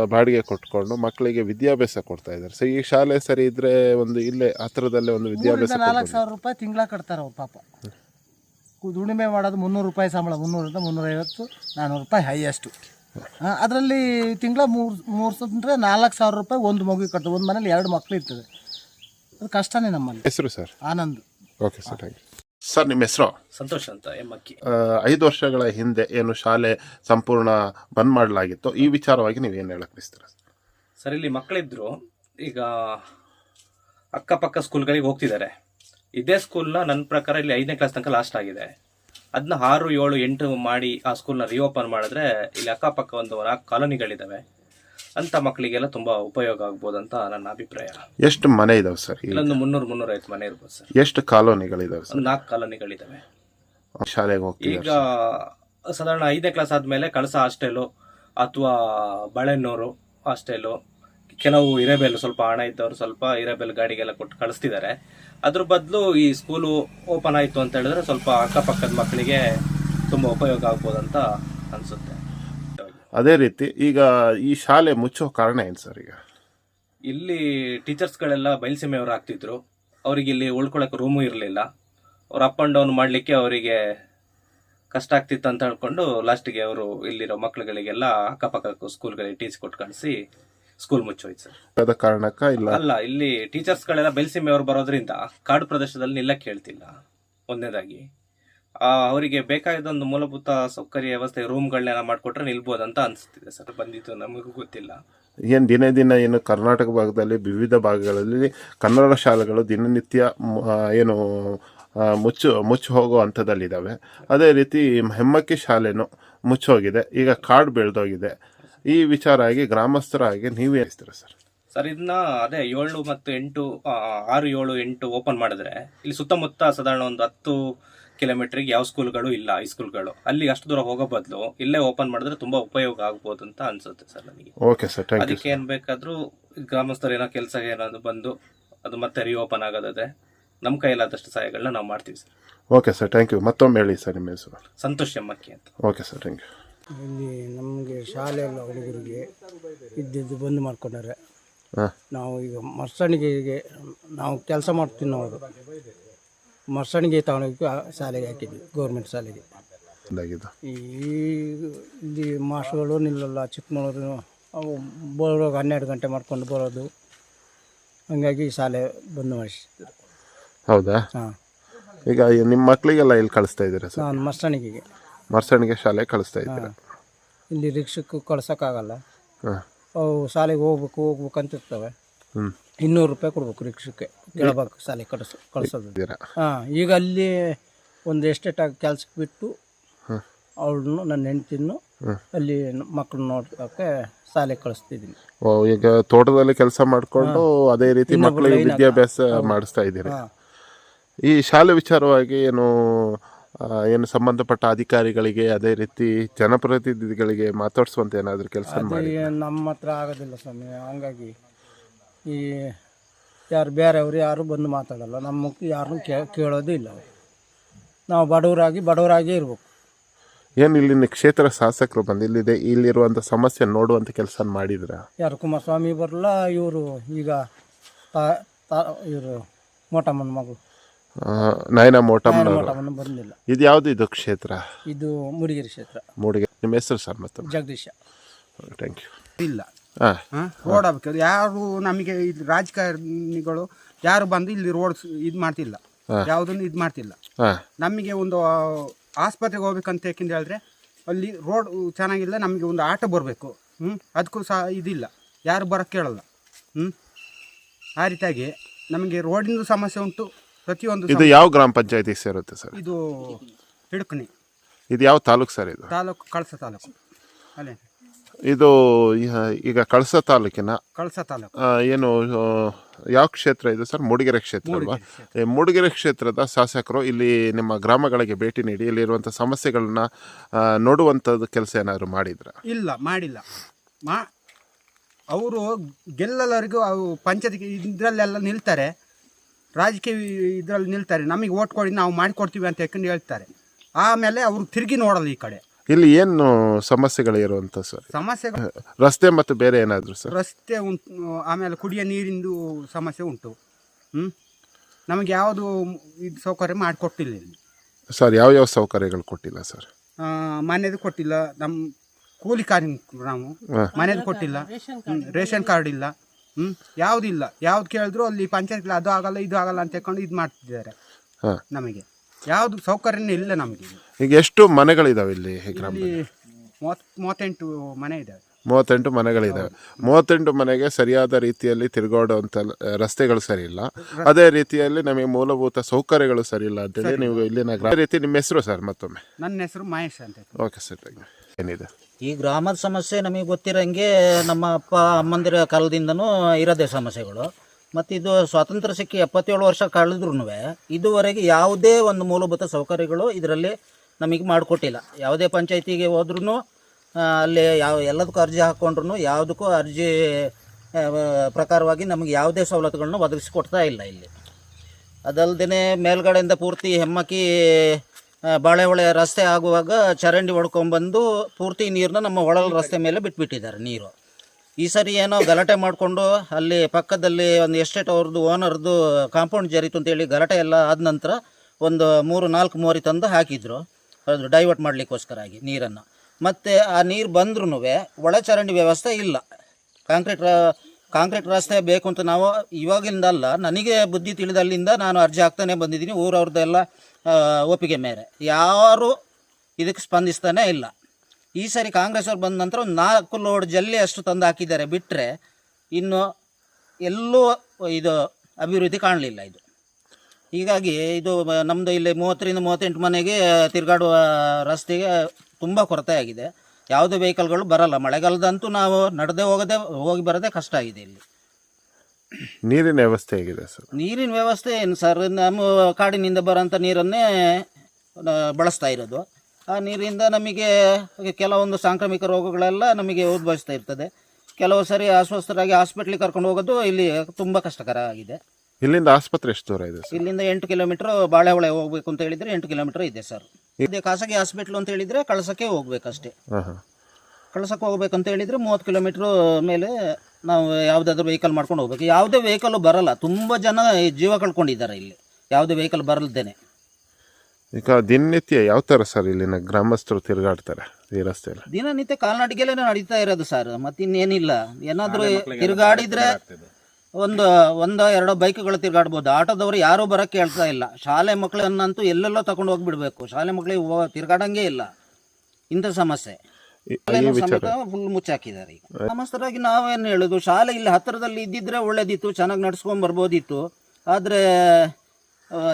ಬಾಡಿಗೆ ಕೊಟ್ಕೊಂಡು ಮಕ್ಕಳಿಗೆ ವಿದ್ಯಾಭ್ಯಾಸ ಕೊಡ್ತಾ ಇದ್ದಾರೆ? ಸೊ ಈ ಶಾಲೆ ಸರಿ ಇದ್ರೆ ಒಂದು ಇಲ್ಲೇ ಹತ್ರದಲ್ಲೇ ಒಂದು ವಿದ್ಯಾಭ್ಯಾಸ ನಾಲ್ಕು ಸಾವಿರ ರೂಪಾಯಿ ತಿಂಗಳ ಕಟ್ತಾರೆ ಅವ್ರು ಪಾಪ. ಕು- ದುಡಿಮೆ ಮಾಡೋದು ಮುನ್ನೂರು ರೂಪಾಯಿ ಸಂಬಳ ಮುನ್ನೂರಿಂದ ಮುನ್ನೂರೈವತ್ತು ನಾನ್ನೂರು ರೂಪಾಯಿ ಹೈಯೆಸ್ಟು. ಅದರಲ್ಲಿ ತಿಂಗಳ ಮೂರು ಮೂರು ಅಂದರೆ ನಾಲ್ಕು ಸಾವಿರ ರೂಪಾಯಿ ಒಂದು ಮಗು ಕಟ್ಟು ಒಂದು ಮನೇಲಿ ಎರಡು ಮಕ್ಕಳು ಇರ್ತದೆ. ಅದು ಕಷ್ಟನೇ ನಮ್ಮಲ್ಲಿ. ಹೆಸರು sir? Anand. Okay sir thank you sir ನಿಮ್ಮ ಹೆಸರು? ಸಂತೋಷ್ ಅಂತ ಎಮ್ಮಕ್ಕಿ. ಐದು ವರ್ಷಗಳ ಹಿಂದೆ ಏನು ಶಾಲೆ ಸಂಪೂರ್ಣ ಬಂದ್ ಮಾಡಲಾಗಿತ್ತು. ಈ ವಿಚಾರವಾಗಿ ನೀವು ಏನು ಹೇಳಕ್ ಬಯಸ್ತೀರ ಸರ್? ಇಲ್ಲಿ ಮಕ್ಕಳಿದ್ರು ಈಗ ಅಕ್ಕಪಕ್ಕ ಸ್ಕೂಲ್ಗಳಿಗೆ ಹೋಗ್ತಿದ್ದಾರೆ. ಇದೇ ಸ್ಕೂಲ್ನ ನನ್ನ ಪ್ರಕಾರ ಇಲ್ಲಿ ಐದನೇ ಕ್ಲಾಸ್ ತನಕ ಲಾಸ್ಟ್ ಆಗಿದೆ. ಅದನ್ನ ಆರು ಏಳು ಎಂಟು ಮಾಡಿ ಆ ಸ್ಕೂಲ್ನ ರಿಓಪನ್ ಮಾಡಿದ್ರೆ ಇಲ್ಲಿ ಅಕ್ಕಪಕ್ಕ ಒಂದು ನಾಲ್ಕು ಕಾಲೋನಿಗಳಿದ್ದಾವೆ ಅಂತ ಮಕ್ಕಳಿಗೆಲ್ಲ ತುಂಬಾ ಉಪಯೋಗ ಆಗ್ಬೋದು ಅಂತ ನನ್ನ ಅಭಿಪ್ರಾಯ. ಎಷ್ಟು ಮನೆ ಇದಾವೆ ಸರ್ ಇಲ್ಲಿ ಇಲ್ಲೊಂದು ಮುನ್ನೂರು ಮುನ್ನೂರೈವತ್ತು ಮನೆ ಇರ್ಬೋದು ಸರ್. ಎಷ್ಟು ಕಾಲೋನಿಗಳಿದಾವೆ ಸರ್? ಒಂದು ನಾಲ್ಕು ಕಾಲೋನಿಗಳಿದ್ದಾವೆ ಶಾಲೆಗೆ ಹೋಗ್ತೀವಿ ಈಗ ಸಾಧಾರಣ ಐದನೇ ಕ್ಲಾಸ್ ಆದ್ಮೇಲೆ ಕಳಸ ಹಾಸ್ಟೆಲು ಅಥವಾ ಬಳೆನೂರು ಹಾಸ್ಟೆಲು ಕೆಲವು ಇರೇಬೇಲ್ ಸ್ವಲ್ಪ ಹಣ ಇದ್ದವರು ಸ್ವಲ್ಪ ಇರೇಬೇಲ್ ಗಾಡಿಗೆಲ್ಲ ಕೊಟ್ಟು ಕಳಿಸ್ತಿದ್ದಾರೆ. ಅದ್ರ ಬದಲು ಈ ಸ್ಕೂಲು ಓಪನ್ ಆಯಿತು ಅಂತ ಹೇಳಿದ್ರೆ ಸ್ವಲ್ಪ ಅಕ್ಕಪಕ್ಕದ ಮಕ್ಕಳಿಗೆ ತುಂಬ ಉಪಯೋಗ ಆಗ್ಬೋದು ಅಂತ ಅನಿಸುತ್ತೆ. ಅದೇ ರೀತಿ ಈಗ ಈ ಶಾಲೆ ಮುಚ್ಚೋ ಕಾರಣ ಏನು ಸರ್ ಈಗ? ಇಲ್ಲಿ ಟೀಚರ್ಸ್ಗಳೆಲ್ಲ ಬಯಲುಸೀಮೆಯವರು ಆಗ್ತಿದ್ರು. ಅವ್ರಿಗೆ ಇಲ್ಲಿ ಉಳ್ಕೊಳಕ್ಕೆ ರೂಮು ಇರಲಿಲ್ಲ. ಅವ್ರು ಅಪ್ ಆ್ಯಂಡ್ ಡೌನ್ ಮಾಡಲಿಕ್ಕೆ ಅವರಿಗೆ ಕಷ್ಟ ಆಗ್ತಿತ್ತು ಅಂತ ಹೇಳ್ಕೊಂಡು ಲಾಸ್ಟಿಗೆ ಅವರು ಇಲ್ಲಿರೋ ಮಕ್ಕಳುಗಳಿಗೆಲ್ಲ ಅಕ್ಕಪಕ್ಕ ಸ್ಕೂಲ್ಗಳಿಗೆ ಟೀಚ್ ಕೊಟ್ಟು ಕಳಿಸಿ ಸ್ಕೂಲ್ ಮುಚ್ಚೋಯ್ತು ಸರ್ ಅದ ಕಾರಣಕ್ಕ ಇಲ್ಲ? ಅಲ್ಲ ಇಲ್ಲಿ ಟೀಚರ್ಸ್ಗಳೆಲ್ಲ ಬಯಲುಸೀಮೆಯವರು ಬರೋದ್ರಿಂದ ಕಾಡು ಪ್ರದೇಶದಲ್ಲಿ ನಿಲ್ಲಕ್ಕೆ ಹೇಳ್ತಿಲ್ಲ ಒಂದನೇದಾಗಿ. ಅವರಿಗೆ ಬೇಕಾದ ಒಂದು ಮೂಲಭೂತ ಸೌಕರ್ಯ ವ್ಯವಸ್ಥೆ ರೂಮ್ಗಳನ್ನೆಲ್ಲ ಮಾಡಿಕೊಟ್ರೆ ನಿಲ್ಬೋದು ಅಂತ ಅನಿಸ್ತಿದೆ ಸರ್. ಬಂದಿತ್ತು ನಮಗೂ ಗೊತ್ತಿಲ್ಲ. ಏನು ದಿನೇ ದಿನ ಏನು ಕರ್ನಾಟಕ ಭಾಗದಲ್ಲಿ ವಿವಿಧ ಭಾಗಗಳಲ್ಲಿ ಕನ್ನಡ ಶಾಲೆಗಳು ದಿನನಿತ್ಯ ಏನು ಮುಚ್ಚು ಮುಚ್ಚು ಮುಚ್ಚಿ ಹೋಗೋ ಹಂತದಲ್ಲಿದ್ದಾವೆ. ಅದೇ ರೀತಿ ಹೆಮ್ಮಕ್ಕಿ ಶಾಲೆನೂ ಮುಚ್ಚೋಗಿದೆ. ಈಗ ಕಾಡು ಬೆಳೆದೋಗಿದೆ. ಈ ವಿಚಾರ ಆಗಿ ಗ್ರಾಮಸ್ಥರ ಗ್ರಾಮಸ್ಥರಾಗಿ ನೀವೇ ಹೇಳ್ತೀರಾ ಸರ್? ಸರ್ ಇದನ್ನ ಅದೇ ಏಳು ಮತ್ತು ಎಂಟು ಆ, ಆರು ಏಳು ಎಂಟು ಓಪನ್ ಮಾಡಿದ್ರೆ ಇಲ್ಲಿ ಸುತ್ತಮುತ್ತ ಸಾಧಾರಣ ಒಂದು ಹತ್ತು ಕಿಲೋಮೀಟರ್ಗೆ ಯಾವ ಸ್ಕೂಲ್ಗಳು ಇಲ್ಲ ಹೈಸ್ಕೂಲ್ಗಳು ಸ್ಕೂಲ್ಗಳು ಅಲ್ಲಿ ಅಷ್ಟು ದೂರ ಹೋಗೋ ಬದಲು ಇಲ್ಲೇ ಓಪನ್ ಮಾಡಿದ್ರೆ ತುಂಬಾ ಉಪಯೋಗ ಆಗ್ಬೋದು ಅಂತ ಅನ್ಸುತ್ತೆ ಸರ್ ನನಗೆ. ಓಕೆ ಸರ್ ಥ್ಯಾಂಕ್ ಯು ಅದಕ್ಕೆ ಏನ್ ಬೇಕಾದ್ರೂ ಗ್ರಾಮಸ್ಥರು ಏನೋ ಕೆಲಸ ಏನಾದ್ರು ಬಂದು ಅದು ಮತ್ತೆ ರೀ ಓಪನ್ ಆಗೋದಾದ್ರೆ ನಮ್ಮ ಕೈಲಾದಷ್ಟು ಸಹಾಯಗಳನ್ನ ನಾವು ಮಾಡ್ತೀವಿ sir. Okay sir thank you ಮತ್ತೊಮ್ಮೆ ಹೇಳಿ ಸರ್ ನಿಮ್ಮ ಹೆಸರು. ಸಂತೋಷ್ ಎಮ್ಮಕ್ಕಿ ಅಂತ. ಓಕೆ ಸರ್ ಥ್ಯಾಂಕ್ ಯು ಇಲ್ಲಿ ನಮಗೆ ಶಾಲೆ ಎಲ್ಲ ಹುಡುಗರಿಗೆ ಇದ್ದಿದ್ದು ಬಂದ್ ಮಾಡ್ಕೊಂಡಾರೆ. ಹಾಂ. ನಾವು ಈಗ ಮರ್ಸಣಿಗೆಗೆ ನಾವು ಕೆಲಸ ಮಾಡ್ತೀವಿ ನಾವು. ಮರ್ಸಣಿಗೆ ತಗೊಂಡೋಗಿ ಆ ಶಾಲೆಗೆ ಹಾಕಿದ್ವಿ ಗೌರ್ಮೆಂಟ್ ಶಾಲೆಗೆ. ಈ ಇಲ್ಲಿ ಮಾಸ್ಟ್ರುಗಳು ನಿಲ್ಲಲ್ಲ ಚಿಕ್ಕಮಗಳೂರು ಅವು ಬರೋ ಹನ್ನೆರಡು ಗಂಟೆ ಮಾಡ್ಕೊಂಡು ಬರೋದು. ಹಂಗಾಗಿ ಶಾಲೆ ಬಂದ್ ಮಾಡಿಸಿದ್ರು. ಹೌದಾ? ಹಾಂ. ಈಗ ನಿಮ್ಮ ಮಕ್ಕಳಿಗೆಲ್ಲ ಇಲ್ಲಿ ಕಳಿಸ್ತಾ ಇದ್ದೀರಾ ಸರ್? ನಾನು ಮರ್ಸಣಿಗೆಗೆ. ಮರ್ಸಣಿಗೆ ಶಾಲೆ ಕಳಿಸ್ತಾ ಇದ್ದೀರಾ? ಇಲ್ಲಿ ರಿಕ್ಷಕ್ಕೆ ಕಳ್ಸೋಕ್ಕಾಗಲ್ಲ. ಹಾಂ. ಅವು ಶಾಲೆಗೆ ಹೋಗ್ಬೇಕು ಹೋಗ್ಬೇಕು ಅಂತ ಇರ್ತವೆ. ಹ್ಞೂ ಇನ್ನೂರು ರೂಪಾಯಿ ಕೊಡ್ಬೇಕು ರಿಕ್ಷಕ್ಕೆ ಕೇಳಬೇಕು ಶಾಲೆ ಕಳಿಸ್ ಕಳಿಸೋದು. ಇದ್ದೀರಾ? ಹಾಂ ಈಗ ಅಲ್ಲಿ ಒಂದು ಎಸ್ಟೇಟ್ ಆಗಿ ಕೆಲ್ಸಕ್ಕೆ ಬಿಟ್ಟು ಅವಳನ್ನು ನನ್ನ ಹೆಂಡ್ತಿನ್ನು ಅಲ್ಲಿ ಮಕ್ಕಳು ನೋಡ್ಕೋಕ್ಕೆ ಶಾಲೆ ಕಳಿಸ್ತಿದ್ದೀನಿ. ಓ ಈಗ ತೋಟದಲ್ಲಿ ಕೆಲಸ ಮಾಡಿಕೊಂಡು ಅದೇ ರೀತಿ ಮಕ್ಕಳಿಗೆ ವಿದ್ಯಾಭ್ಯಾಸ ಮಾಡಿಸ್ತಾ ಇದ್ದೀರಾ? ಹಾಂ. ಈ ಶಾಲೆ ವಿಚಾರವಾಗಿ ಏನು ಆ, ಏನು ಸಂಬಂಧಪಟ್ಟ ಅಧಿಕಾರಿಗಳಿಗೆ ಅದೇ ರೀತಿ ಜನಪ್ರತಿನಿಧಿಗಳಿಗೆ ಮಾತಾಡಿಸುವಂತ ಏನಾದರೂ ಕೆಲಸ ಮಾಡಿ ನಮ್ಮ ಹತ್ರ ಆಗೋದಿಲ್ಲ ಸ್ವಾಮಿ ಹಂಗಾಗಿ ಈ ಯಾರು ಬೇರೆಯವರು ಯಾರು ಬಂದು ಮಾತಾಡಲ್ಲ ನಮ್ಮ ಯಾರನ್ನೂ ಕೇ ಕೇಳೋದು ಇಲ್ಲ. ನಾವು ಬಡವರಾಗಿ ಬಡವರಾಗೇ ಇರ್ಬೇಕು. ಏನು ಇಲ್ಲಿನ ಕ್ಷೇತ್ರ ಶಾಸಕರು ಬಂದು ಇಲ್ಲಿದೆ ಇಲ್ಲಿರುವಂಥ ಸಮಸ್ಯೆ ನೋಡುವಂಥ ಕೆಲಸ ಮಾಡಿದ್ರ? ಯಾರು ಕುಮಾರಸ್ವಾಮಿ ಬರಲ್ಲ ಇವರು ಈಗ ತಾ ತಾ ಇವರು ಮೋಟಮ್ಮನ ಮಗಳು. ನಯನ ಮೋಟಮ್ನವರು ಮೋಟಮ್ಮನ ಬಂದಿಲ್ಲ. ಇದು ಯಾವುದು ಇದು ಕ್ಷೇತ್ರ? ಇದು ಮೂಡಿಗೆರೆ ಕ್ಷೇತ್ರ. ಮೂಡಿಗೆ ನಿಮ್ಮ ಹೆಸರು ಸರ್ ಮತ್ತೆ? ಜಗದೀಶ. ಥ್ಯಾಂಕ್ ಯು ಇಲ್ಲ. ಹಾಂ. ರೋಡ್ ಆಗ್ಬೇಕು ಯಾರು ನಮಗೆ ಇಲ್ಲಿ ರಾಜಕಾರಣಿಗಳು ಯಾರು ಬಂದು ಇಲ್ಲಿ ರೋಡ್ ಇದು ಮಾಡ್ತಿಲ್ಲ. ಯಾವುದನ್ನು ಇದು ಮಾಡ್ತಿಲ್ಲ. ಹಾಂ. ನಮಗೆ ಒಂದು ಆಸ್ಪತ್ರೆಗೆ ಹೋಗ್ಬೇಕಂತ ಯಾಕೆಂದು ಹೇಳಿದ್ರೆ ಅಲ್ಲಿ ರೋಡ್ ಚೆನ್ನಾಗಿಲ್ಲ ನಮಗೆ ಒಂದು ಆಟೋ ಬರಬೇಕು. ಹ್ಞೂ ಅದಕ್ಕೂ ಸಹ ಇದಿಲ್ಲ. ಯಾರು ಬರೋಕ್ಕೆ ಕೇಳಲ್ಲ. ಹ್ಞೂ ಆ ರೀತಿಯಾಗಿ ನಮಗೆ ರೋಡಿಂದು ಸಮಸ್ಯೆ ಉಂಟು. ಪ್ರತಿಯೊಂದು ಇದು ಯಾವ ಗ್ರಾಮ ಪಂಚಾಯತಿಗೆ ಸೇರುತ್ತೆ ಸರ್? ಇದು ಹಿಡ್ಕಣಿ ಇದು ಯಾವ ತಾಲೂಕು ಸರ್ ಇದು? ತಾಲೂಕು ಕಳಸ ತಾಲೂಕು. ಅಲ್ಲೇ. ಇದು ಈಗ ಕಳಸ ತಾಲೂಕಿನ? ಕಳಸ ತಾಲೂಕು. ಏನು ಯಾವ ಕ್ಷೇತ್ರ ಇದು ಸರ್? ಮೂಡಿಗೆರೆ ಕ್ಷೇತ್ರ ಅಲ್ವಾ? ಮೂಡಿಗೆರೆ ಕ್ಷೇತ್ರದ ಶಾಸಕರು ಇಲ್ಲಿ ನಿಮ್ಮ ಗ್ರಾಮಗಳಿಗೆ ಭೇಟಿ ನೀಡಿ ಇಲ್ಲಿರುವಂಥ ಸಮಸ್ಯೆಗಳನ್ನ ನೋಡುವಂಥದ್ದು ಕೆಲಸ ಏನಾದರೂ ಮಾಡಿದ್ರ? ಇಲ್ಲ ಮಾಡಿಲ್ಲ. ಮಾ ಅವರು ಗೆಲ್ಲಲವರೆಗೂ ಅವು ಪಂಚಾಯತ್ ಇದರಲ್ಲೆಲ್ಲ ನಿಲ್ತಾರೆ. ರಾಜಕೀಯ ಇದರಲ್ಲಿ ನಿಲ್ತಾರೆ. ನಮಗೆ ಓಟ್ ಕೊಡಿ ನಾವು ಮಾಡಿಕೊಡ್ತೀವಿ ಅಂತ ಯಾಕಂಡು ಹೇಳ್ತಾರೆ. ಆಮೇಲೆ ಅವರು ತಿರುಗಿ ನೋಡಲ್ಲ ಈ ಕಡೆ. ಇಲ್ಲಿ ಏನು ಸಮಸ್ಯೆಗಳು ಇರುವಂಥ ಸರ್? ಸಮಸ್ಯೆ ರಸ್ತೆ ಮತ್ತು ಬೇರೆ ಏನಾದರೂ ಸರ್? ರಸ್ತೆ ಉಂಟು ಆಮೇಲೆ ಕುಡಿಯೋ ನೀರಿಂದು ಸಮಸ್ಯೆ ಉಂಟು. ಹ್ಞೂ ನಮಗೆ ಯಾವುದು ಇದು ಸೌಕರ್ಯ ಮಾಡಿಕೊಟ್ಟಿಲ್ಲ ಇಲ್ಲಿ. ಸರ್ ಯಾವ ಯಾವ ಸೌಕರ್ಯಗಳು ಕೊಟ್ಟಿಲ್ಲ ಸರ್? ಆ, ಮನೆದು ಕೊಟ್ಟಿಲ್ಲ. ನಮ್ಮ ಕೂಲಿ ಕಾರ್ಮಿಕರು ನಾವು ಮನೇದು ಕೊಟ್ಟಿಲ್ಲ. ರೇಷನ್ ಕಾರ್ಡ್ ಇಲ್ಲ. ಹ್ಞೂ ಯಾವುದಿಲ್ಲ. ಯಾವ್ದು ಕೇಳಿದ್ರು ಅಲ್ಲಿ ಪಂಚಾಯತ್ ಅದು ಆಗಲ್ಲ ಇದು ಆಗಲ್ಲ ಅಂತ ಹೇಳ್ಕೊಂಡು ಇದು ಮಾಡ್ತಿದ್ದಾರೆ. ಹಾಂ. ನಮಗೆ. ಯಾವುದು ಸೌಕರ್ಯನೇ ಇಲ್ಲ ನಮಗೆ ಈಗ ಎಷ್ಟು ಮನೆಗಳಿದಾವೆ ಇಲ್ಲಿ ಈ ಗ್ರಾಮದಲ್ಲಿ? ಮೂವತ್ತೆಂಟು ಮನೆ ಇದ್ದಾವೆ ಮೂವತ್ತೆಂಟು ಮನೆಗಳಿದ್ದಾವೆ ಮೂವತ್ತೆಂಟು ಮನೆಗೆ ಸರಿಯಾದ ರೀತಿಯಲ್ಲಿ ತಿರುಗಾಡುವಂಥ ರಸ್ತೆಗಳು ಸರಿ ಇಲ್ಲ. ಅದೇ ರೀತಿಯಲ್ಲಿ ನಮಗೆ ಮೂಲಭೂತ ಸೌಕರ್ಯಗಳು ಸರಿ ಇಲ್ಲ ಅಂತೇಳಿ ನೀವು ಇಲ್ಲಿನ ಗ್ರಾಮ ಅದೇ ರೀತಿ ನಿಮ್ಮ ಹೆಸರು ಸರ್ ಮತ್ತೊಮ್ಮೆ? ನನ್ನ ಹೆಸರು ಮಹೇಶ್ ಅಂತ ಓಕೆ ಸರ್ ಏನಿದೆ? ಈ ಗ್ರಾಮದ ಸಮಸ್ಯೆ ನಮಗೆ ಗೊತ್ತಿರೋಂಗೆ ನಮ್ಮ ಅಪ್ಪ ಅಮ್ಮಂದಿರ ಕಾಲದಿಂದನೂ ಇರೋದೇ ಸಮಸ್ಯೆಗಳು. ಮತ್ತು ಇದು ಸ್ವಾತಂತ್ರ್ಯ ಸಿಕ್ಕಿ ಎಪ್ಪತ್ತೇಳು ವರ್ಷ ಕಳೆದ್ರೂ ಇದುವರೆಗೆ ಯಾವುದೇ ಒಂದು ಮೂಲಭೂತ ಸೌಕರ್ಯಗಳು ಇದರಲ್ಲಿ ನಮಗೆ ಮಾಡಿಕೊಟ್ಟಿಲ್ಲ. ಯಾವುದೇ ಪಂಚಾಯತಿಗೆ ಹೋದ್ರೂ ಅಲ್ಲಿ ಯಾವ ಎಲ್ಲದಕ್ಕೂ ಅರ್ಜಿ ಹಾಕ್ಕೊಂಡ್ರು ಯಾವುದಕ್ಕೂ ಅರ್ಜಿ ಪ್ರಕಾರವಾಗಿ ನಮಗೆ ಯಾವುದೇ ಸವಲತ್ತುಗಳನ್ನ ಒದಗಿಸಿಕೊಡ್ತಾ ಇಲ್ಲ ಇಲ್ಲಿ. ಅದಲ್ಲದೆ ಮೇಲ್ಗಡೆಯಿಂದ ಪೂರ್ತಿ ಹೆಮ್ಮಕ್ಕಿ ಬಾಳೆಹೊಳೆ ರಸ್ತೆ ಆಗುವಾಗ ಚರಂಡಿ ಹೊಡ್ಕೊಂಡ್ಬಂದು ಪೂರ್ತಿ ನೀರನ್ನ ನಮ್ಮ ಹೊಳಲ್ ರಸ್ತೆ ಮೇಲೆ ಬಿಟ್ಬಿಟ್ಟಿದ್ದಾರೆ ನೀರು. ಈ ಸರಿ ಏನೋ ಗಲಾಟೆ ಮಾಡಿಕೊಂಡು ಅಲ್ಲಿ ಪಕ್ಕದಲ್ಲಿ ಒಂದು ಎಸ್ಟೇಟ್ ಅವ್ರದ್ದು ಓನರ್ದು ಕಾಂಪೌಂಡ್ ಜರಿತು ಅಂತೇಳಿ ಗಲಾಟೆ ಎಲ್ಲ ಆದ ನಂತರ ಒಂದು ಮೂರು ನಾಲ್ಕು ಮೋರಿ ತಂದು ಹಾಕಿದ್ರು. ಅದು ಡೈವರ್ಟ್ ಮಾಡಲಿಕ್ಕೋಸ್ಕರ ಆಗಿ ನೀರನ್ನು. ಮತ್ತು ಆ ನೀರು ಬಂದ್ರೂ ಒಳಚರಂಡಿ ವ್ಯವಸ್ಥೆ ಇಲ್ಲ. ಕಾಂಕ್ರೀಟ್ ಕಾಂಕ್ರೀಟ್ ರಸ್ತೆ ಬೇಕು ಅಂತ ನಾವು ಇವಾಗಿಂದ ಅಲ್ಲ, ನನಗೆ ಬುದ್ಧಿ ತಿಳಿದಲ್ಲಿಂದ ನಾನು ಅರ್ಜಿ ಹಾಕ್ತಾನೆ ಬಂದಿದ್ದೀನಿ, ಊರವ್ರದ್ದೆಲ್ಲ ಒಪ್ಪಿಗೆ ಮೇರೆ. ಯಾರು ಇದಕ್ಕೆ ಸ್ಪಂದಿಸ್ತಾನೆ ಇಲ್ಲ. ಈ ಸಾರಿ ಕಾಂಗ್ರೆಸ್ ಅವ್ರು ಬಂದ ನಂತರ ಒಂದು ನಾಲ್ಕು ಲೋಡ್ ಜಲ್ಲಿ ಅಷ್ಟು ತಂದು ಹಾಕಿದ್ದಾರೆ ಬಿಟ್ಟರೆ ಇನ್ನು ಎಲ್ಲೂ ಇದು ಅಭಿವೃದ್ಧಿ ಕಾಣಲಿಲ್ಲ ಇದು. ಹೀಗಾಗಿ ಇದು ನಮ್ಮದು ಇಲ್ಲಿ ಮೂವತ್ತರಿಂದ ಮೂವತ್ತೆಂಟು ಮನೆಗೆ ತಿರುಗಾಡುವ ರಸ್ತೆಗೆ ತುಂಬ ಕೊರತೆ ಆಗಿದೆ ಯಾವುದೇ ವೆಹಿಕಲ್ಗಳು ಬರಲ್ಲ. ಮಳೆಗಾಲದಂತೂ ನಾವು ನಡೆದೇ ಹೋಗದೆ ಹೋಗಿ ಬರೋದೇ ಕಷ್ಟ ಆಗಿದೆ ಇಲ್ಲಿ. ನೀರಿನ ವ್ಯವಸ್ಥೆ ಹೇಗಿದೆ ಸರ್? ನೀರಿನ ವ್ಯವಸ್ಥೆ ಏನು ಸರ್? ನಮ್ಮ ಕಾಡಿನಿಂದ ಬರೋಂಥ ನೀರನ್ನೇ ಆ, ಬಳಸ್ತಾ ಇರೋದು. ಆ ನೀರಿಂದ ನಮಗೆ ಕೆಲವೊಂದು ಸಾಂಕ್ರಾಮಿಕ ರೋಗಗಳೆಲ್ಲ ನಮಗೆ ಉದ್ಭವಿಸ್ತಾ ಇರ್ತದೆ. ಕೆಲವು ಸರಿ ಅಸ್ವಸ್ಥರಾಗಿ ಹಾಸ್ಪಿಟ್ಲಿಗೆ ಕರ್ಕೊಂಡು ಹೋಗೋದು ಇಲ್ಲಿ ತುಂಬ ಕಷ್ಟಕರ ಆಗಿದೆ. ಇಲ್ಲಿಂದ ಆಸ್ಪತ್ರೆ ಎಷ್ಟು ದೂರ ಇದೆ ಸರ್? ಇಲ್ಲಿಂದ ಎಂಟು ಕಿಲೋಮೀಟರ್ ಬಾಳೆಹೊಳೆ ಹೋಗ್ಬೇಕು ಅಂತ ಹೇಳಿದ್ರೆ ಎಂಟು ಕಿಲೋಮೀಟರ್ ಇದೆ ಸರ್. ಇದೇ ಖಾಸಗಿ ಹಾಸ್ಪಿಟ್ಲ್ ಅಂತ ಹೇಳಿದ್ರೆ ಕಳಸಕ್ಕೆ ಹೋಗ್ಬೇಕಷ್ಟೇ. ಹಾಂ ಹಾಂ. ಅಂತ ಹೋಗ್ಬೇಕಂತ ಹೇಳಿದ್ರೆ ಮೂವತ್ತು ಕಿಲೋಮೀಟರ್ ಮೇಲೆ ನಾವು ಯಾವುದಾದ್ರೂ ವೆಹಿಕಲ್ ಮಾಡ್ಕೊಂಡು ಹೋಗ್ಬೇಕು. ಯಾವುದೇ ವೆಹಿಕಲ್ ಬರಲ್ಲ. ತುಂಬ ಜನ ಜೀವ ಕಳ್ಕೊಂಡಿದ್ದಾರೆ ಇಲ್ಲಿ. ಯಾವುದೇ ವೆಹಿಕಲ್ ಬರಲ್ದೇನೆ. ಈಗ ದಿನನಿತ್ಯ ಯಾವ ಥರ ಸರ್ ಇಲ್ಲಿನ ಗ್ರಾಮಸ್ಥರು ತಿರುಗಾಡ್ತಾರೆ ಈ ರಸ್ತೆಯಲ್ಲಿ? ದಿನನಿತ್ಯ ಕಾಲ್ನಡಿಗೆಲೇ ನಡೀತಾ ಇರೋದು ಸರ್. ಮತ್ತಿನ್ನೇನಿಲ್ಲ. ಏನಾದರೂ ತಿರುಗಾಡಿದ್ರೆ ಒಂದು ಒಂದು ಎರಡೋ ಬೈಕ್ಗಳು ತಿರುಗಾಡ್ಬೋದು. ಆಟೋದವರು ಯಾರೂ ಬರೋಕ್ಕೆ ಹೇಳ್ತಾ ಇಲ್ಲ. ಶಾಲೆ ಮಕ್ಕಳನ್ನಂತೂ ಎಲ್ಲೆಲ್ಲೋ ತಗೊಂಡು ಹೋಗ್ಬಿಡ್ಬೇಕು. ಶಾಲೆ ಮಕ್ಕಳಿಗೆ ಹೋ ತಿರುಗಾಡಂಗೇ ಇಲ್ಲ. ಇಂಥ ಸಮಸ್ಯೆ. ಫುಲ್ ಮುಚ್ಚಾಕಿದ್ದಾರೆ ಈಗ. ಸಮಸ್ತರಾಗಿ ನಾವೇನು ಹೇಳೋದು? ಶಾಲೆ ಇಲ್ಲಿ ಹತ್ತಿರದಲ್ಲಿ ಇದ್ದಿದ್ರೆ ಒಳ್ಳೇದಿತ್ತು ಚೆನ್ನಾಗಿ ನಡ್ಸ್ಕೊಂಡ್ ಬರ್ಬೋದಿತ್ತು. ಆದರೆ